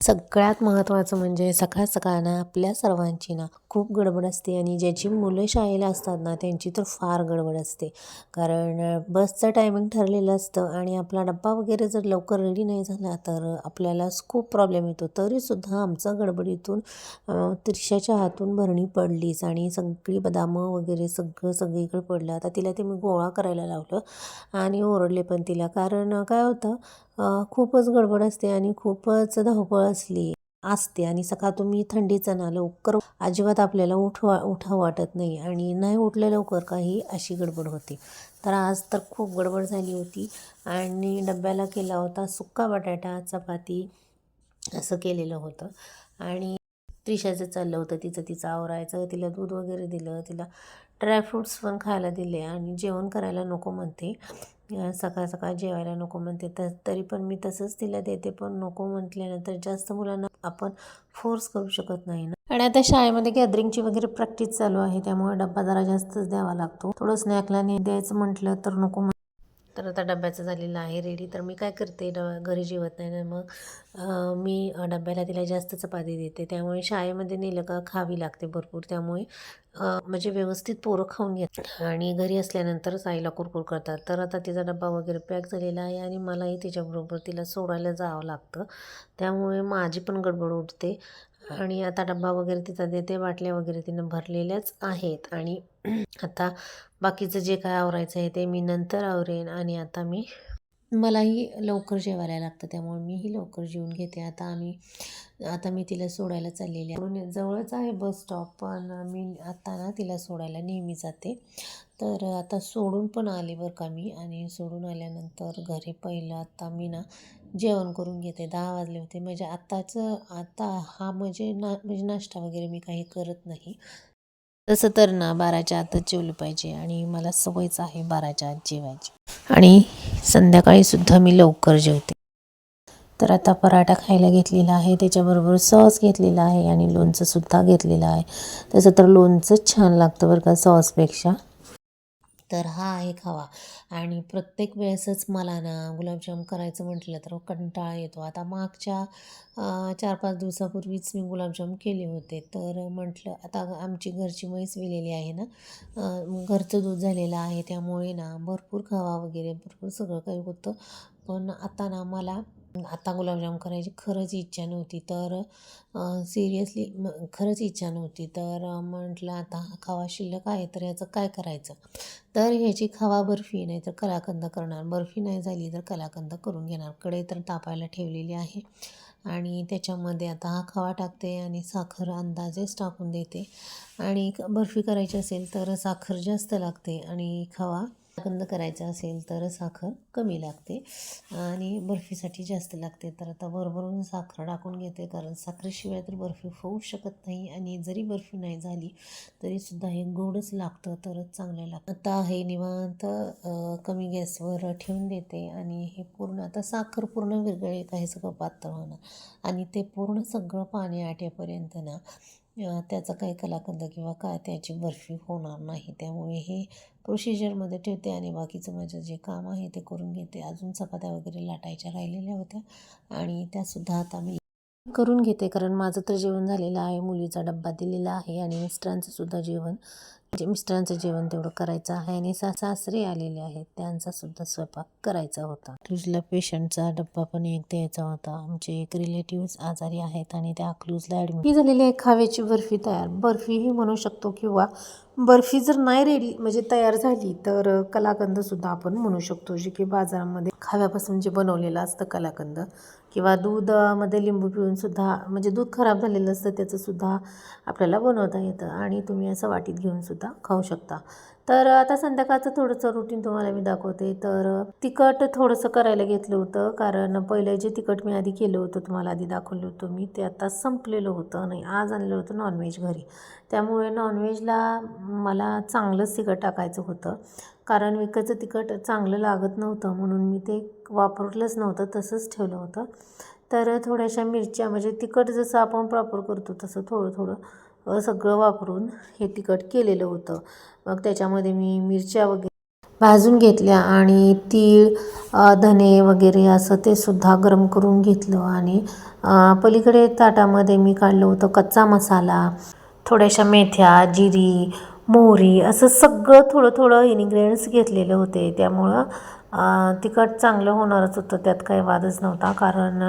सगळ्यात महत्त्वाचं म्हणजे सकाळ सकाळ ना आपल्या सर्वांची ना खूप गडबड असते आणि ज्याची मुलं शाळेला असतात ना त्यांची तर फार गडबड असते. कारण बसचं टायमिंग ठरलेलं असतं आणि आपला डब्बा वगैरे जर लवकर रेडी नाही झाला तर आपल्याला खूप प्रॉब्लेम येतो. तरीसुद्धा आमचा गडबडीतून तिरशाच्या त्रिशाच्या हातून भरणी पडलीच आणि सगळी बदामं वगैरे सगळं सगळीकडे पडलं. आता तिला ते मी गोळा करायला लावलं आणि ओरडले पण तिला. कारण काय होतं खूपच गडबड असते आणि खूपच धावपळ असली असते आणि सकाळ तुम्ही थंडीचा ना लवकर अजिबात आपल्याला उठवा उठावं वाटत नाही आणि नाही उठलं लवकर काही अशी गडबड होते. तर आज तर खूप गडबड झाली होती आणि डब्याला केला होता सुक्का बटाटा चपाती असं केलेलं होतं. आणि त्रिशाचं चाललं होतं तिचं तिचं आवरायचं तिला दूध वगैरे दिलं तिला ड्रायफ्रूट्स पण खायला दिले आणि जेवण करायला नको म्हणते. सकाळ सकाळ जेवायला नको म्हणते. तर तरी पण मी तसंच तिला देते पण नको म्हटल्यानंतर जास्त मुलांना आपण फोर्स करू शकत नाही ना. आणि आता शाळेमध्ये गॅदरिंगची वगैरे प्रॅक्टिस चालू आहे त्यामुळे डब्बा जरा जास्तच द्यावा लागतो. थोडं स्नॅकला द्यायचं म्हटलं तर नको म्हण- तर आता डब्याचं झालेलं आहे रेडी तर मी काय करते ड घरी जेवत नाही ना मग मी डब्याला तिला जास्त चपाती देते. त्यामुळे शाळेमध्ये नेलं का खावी लागते भरपूर. त्यामुळे म्हणजे व्यवस्थित पोरं खाऊन घेतात आणि घरी असल्यानंतरच आईला कुरकुर करतात. तर आता तिचा डब्बा वगैरे पॅक झालेला आहे आणि मलाही तिच्याबरोबर तिला सोडायला जावं लागतं. त्यामुळे माझी पण गडबड उठते आणि आता डब्बा वगैरे तिचा देते. बाटल्या वगैरे तिनं भरलेल्याच आहेत. आणि आता बाकीचं जे काय आवरायचं आहे ते मी नंतर आवरेन आणि आता मी मलाही लवकर जेवायला लागतं त्यामुळे मीही लवकर जेवून घेते. आता आम्ही आता मी तिला सोडायला चाललेली आहे. म्हणून जवळच आहे बस स्टॉप पण मी आता ना तिला सोडायला नेहमी जाते. तर आता सोडून पण आले बरं का मी. आणि सोडून आल्यानंतर घरी पहिलं आता मी ना जेवण करून घेते. दहा वाजले होते. म्हणजे आत्ताचं आता हा म्हणजे ना म्हणजे नाश्ता वगैरे मी काही करत नाही. तसं तर ना बाराच्या आतच जेवलं पाहिजे आणि मला सवयच आहे बाराच्या आत जेवायची. आणि संध्याकाळीसुद्धा मी लवकर जेवते. तर आता पराठा खायला घेतलेला आहे त्याच्याबरोबर सॉस घेतलेला आहे आणि लोणचंसुद्धा घेतलेलं आहे. तसं तर लोणचंच छान लागतं बरं का सॉसपेक्षा. तर हा आहे खावा. आणि प्रत्येक वेळेसच मला ना गुलाबजाम करायचं म्हटलं तर कंटाळा येतो. आता मागच्या चार पाच दिवसापूर्वीच मी गुलाबजाम केले होते. तर म्हटलं आता आमची घरची म्हैस विलेली आहे ना घरचं दूध झालेलं आहे. त्यामुळे ना भरपूर खावा वगैरे भरपूर सगळं काही होतं. पण आता ना मला आता गुलाबजाम करायची खरंच इच्छा नव्हती. तर सिरियसली खरंच इच्छा नव्हती. तर म्हटलं आता हा खावा शिल्लक आहे तर याचं काय करायचं? तर ह्याची खावा बर्फी नाही तर कलाकंद करणार. बर्फी नाही झाली तर कलाकंद करून घेणार. कडे तर तापायला ठेवलेली आहे. आणि त्याच्यामध्ये आता हा खवा टाकते आणि साखर अंदाजेच टाकून देते. आणि क- बर्फी करायची असेल तर साखर जास्त लागते आणि खवा कंद करायचा असेल तर साखर कमी लागते आणि बर्फीसाठी जास्त लागते. तर आता भरभरून साखर टाकून घेते कारण साखरेशिवाय तर बर्फी होऊ शकत नाही आणि जरी बर्फी नाही झाली तरीसुद्धा हे गोडच लागतं तरच चांगलं लागतं. आता हे निवांत कमी गॅसवर ठेवून देते आणि हे पूर्ण आता साखर पूर्ण विरघळी काही सगळं पातळ होणार. आणि ते पूर्ण सगळं पाणी आटेपर्यंत ना त्याचा काही कलाकंद किंवा काय त्याची बर्फी होणार नाही. त्यामुळे हे प्रोसिजरमध्ये ठेवते आणि बाकीचं माझं जे काम आहे ते करून घेते. अजून चपात्या वगैरे लाटायच्या राहिलेल्या होत्या आणि त्यासुद्धा आता मी करून घेते. कारण माझं तर जेवण झालेलं आहे. मुलीचा डब्बा दिलेला आहे आणि मिस्टरांचं सुद्धा जेवण म्हणजे मिस्टरांचं जेवण तेवढं करायचं आहे आणि सा सासरे आलेले आहेत. त्यांचा सुद्धा स्वयंपाक करायचा होता. क्लूजला पेशंटचा डब्बा पण एक द्यायचा होता. आमचे एक रिलेटिव्ह आजारी आहेत आणि त्या क्लूजला ॲडमिट ही झालेली आहे खाव्याची बर्फी तयार. बर्फीही म्हणू शकतो किंवा बर्फी जर नाही रेडी म्हणजे तयार झाली तर कलाकंदसुद्धा आपण म्हणू शकतो जे की बाजारामध्ये खाव्यापासून जे बनवलेलं असतं कलाकंद किंवा दूधामध्ये लिंबू पिळूनसुद्धा म्हणजे दूध खराब झालेलं असतं त्याचंसुद्धा आपल्याला बनवता येतं आणि तुम्ही असं वाटीत घेऊन सुद्धा खाऊ शकता. तर आता संध्याकाळचं थोडंसं रुटीन तुम्हाला मी दाखवते. तर तिखट थोडंसं करायला घेतलं होतं कारण पहिलं जे तिखट मी आधी केलं होतं तुम्हाला आधी दाखवलं होतं मी ते आता संपलेलं होतं नाही आज आणलं होतं नॉनव्हेज घरी. त्यामुळे नॉनव्हेजला मला चांगलंच तिखट टाकायचं होतं. कारण विकतचं तिखट चांगलं लागत नव्हतं म्हणून मी ते वापरलंच नव्हतं तसंच ठेवलं होतं. तर थोड्याशा मिरच्या म्हणजे तिखट जसं आपण प्रॉपर करतो तसं थोडं थोडं सगळं वापरून हे तिखट केलेलं होतं. मग त्याच्यामध्ये मी मिरच्या वगैरे भाजून घेतल्या आणि तीळ धने वगैरे असं ते सुद्धा गरम करून घेतलं आणि पलीकडे ताटामध्ये मी काढलं होतं कच्चा मसाला थोड्याशा मेथ्या जिरी मोहरी असं सगळं थोडं थोडं इन्ग्रेडियंट्स घेतलेले होते. त्यामुळं तिखट चांगलं होणारच होतं त्यात काही वादच नव्हता. कारण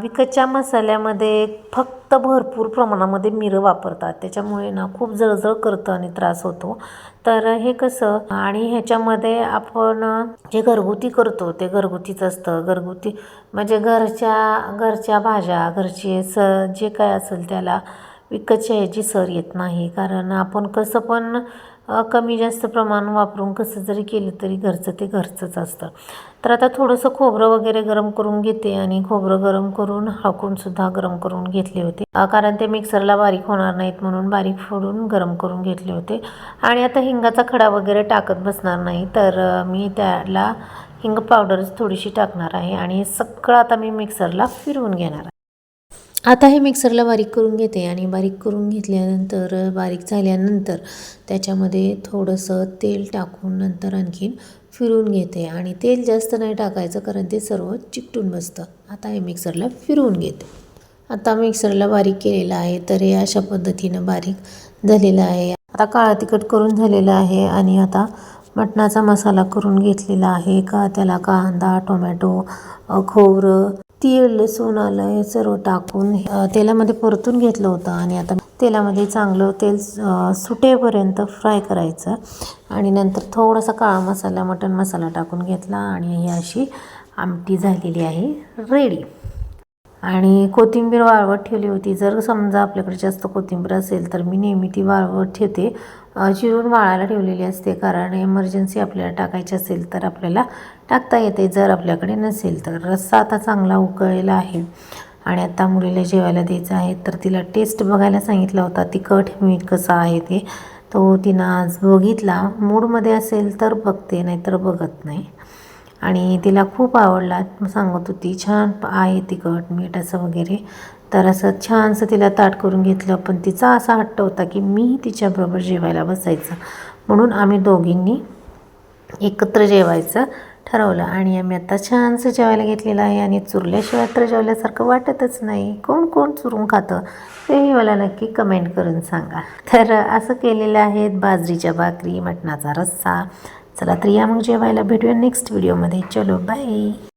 विकतच्या मसाल्यामध्ये फक्त भरपूर प्रमाणामध्ये मिरं वापरतात. त्याच्यामुळे ना खूप जळजळ करतं आणि त्रास होतो. तर हे कसं आणि ह्याच्यामध्ये आपण जे घरगुती करतो ते घरगुतीच असतं. घरगुती म्हणजे घरच्या घरच्या भाज्या घरचे स जे काय असेल त्याला विकतच्या ह्याची सर येत नाही. कारण आपण कसं पण कमी जास्त प्रमाण वापरून कसं जरी केलं तरी घरचं ते घरचंच असतं. तर आता थोडंसं खोबरं वगैरे गरम करून घेते आणि खोबरं गरम करून हाकूनसुद्धा गरम करून घेतले होते. कारण ते मिक्सरला बारीक होणार नाहीत म्हणून बारीक फोडून गरम करून घेतले होते. आणि आता हिंगाचा खडा वगैरे टाकत बसणार नाही तर मी त्याला हिंग पावडरच थोडीशी टाकणार आहे आणि सगळं आता मी मिक्सरला फिरवून घेणार आहे. आता हे मिक्सरला बारीक करून घेते आणि बारीक करून घेतल्यानंतर बारीक झाल्यानंतर त्याच्यामध्ये थोडंसं तेल टाकून नंतर आणखीन फिरवून घेते. आणि तेल जास्त नाही टाकायचं कारण ते सर्व चिकटून बसतं. आता हे मिक्सरला फिरवून घेते. आता मिक्सरला बारीक केलेलं आहे तर हे अशा पद्धतीनं बारीक झालेलं आहे. आता काळा तिखट करून झालेलं आहे आणि आता मटणाचा मसाला करून घेतलेला आहे. का त्याला कांदा टोमॅटो खोबरं तीळ लसूण आलं हे सर्व टाकून तेलामध्ये परतून घेतलं होतं आणि आता तेलामध्ये चांगलं तेल सुटेपर्यंत फ्राय करायचं आणि नंतर थोडासा काळा मसाला मटण मसाला टाकून घेतला आणि ही अशी आमटी झालेली आहे रेडी. आणि कोथिंबीर वाळवत ठेवली होती. जर समजा आपल्याकडे जास्त कोथिंबीर असेल तर मी नेहमी ती वाळवत ठेवते. चिरून वाळायला ठेवलेली असते. कारण एमर्जन्सी आपल्याला टाकायची असेल तर आपल्याला टाकता येते. जर आपल्याकडे नसेल तर रस्सा आता चांगला उकळलेला आहे. आणि आता मुलीला जेवायला द्यायचं आहे. तर तिला टेस्ट बघायला सांगितला होता तिखट मीठ कसं आहे ते? तो तिनं आज बघितला. मूडमध्ये असेल तर बघते नाहीतर बघत नाही. आणि तिला खूप आवडला. सांगत होती छान आहे तिखट मीठ असं वगैरे. तर असं छानसं तिला ताट करून घेतलं. पण तिचा असा हट्ट होता की मी तिच्याबरोबर जेवायला बसायचं. म्हणून आम्ही दोघींनी एकत्र जेवायचं ठरवलं. आणि आम्ही आता छानसं जेवायला घेतलेलं आहे आणि चुरल्याशिवाय तर जेवल्यासारखं वाटतच नाही. कोण कोण चुरून खातं? तेही मला नक्की कमेंट करून सांगा. तर असं केलेलं आहे बाजरीच्या भाकरी मटणाचा रस्सा. चला तर या मग जेवायला भेटूया नेक्स्ट व्हिडिओमध्ये चलो बाय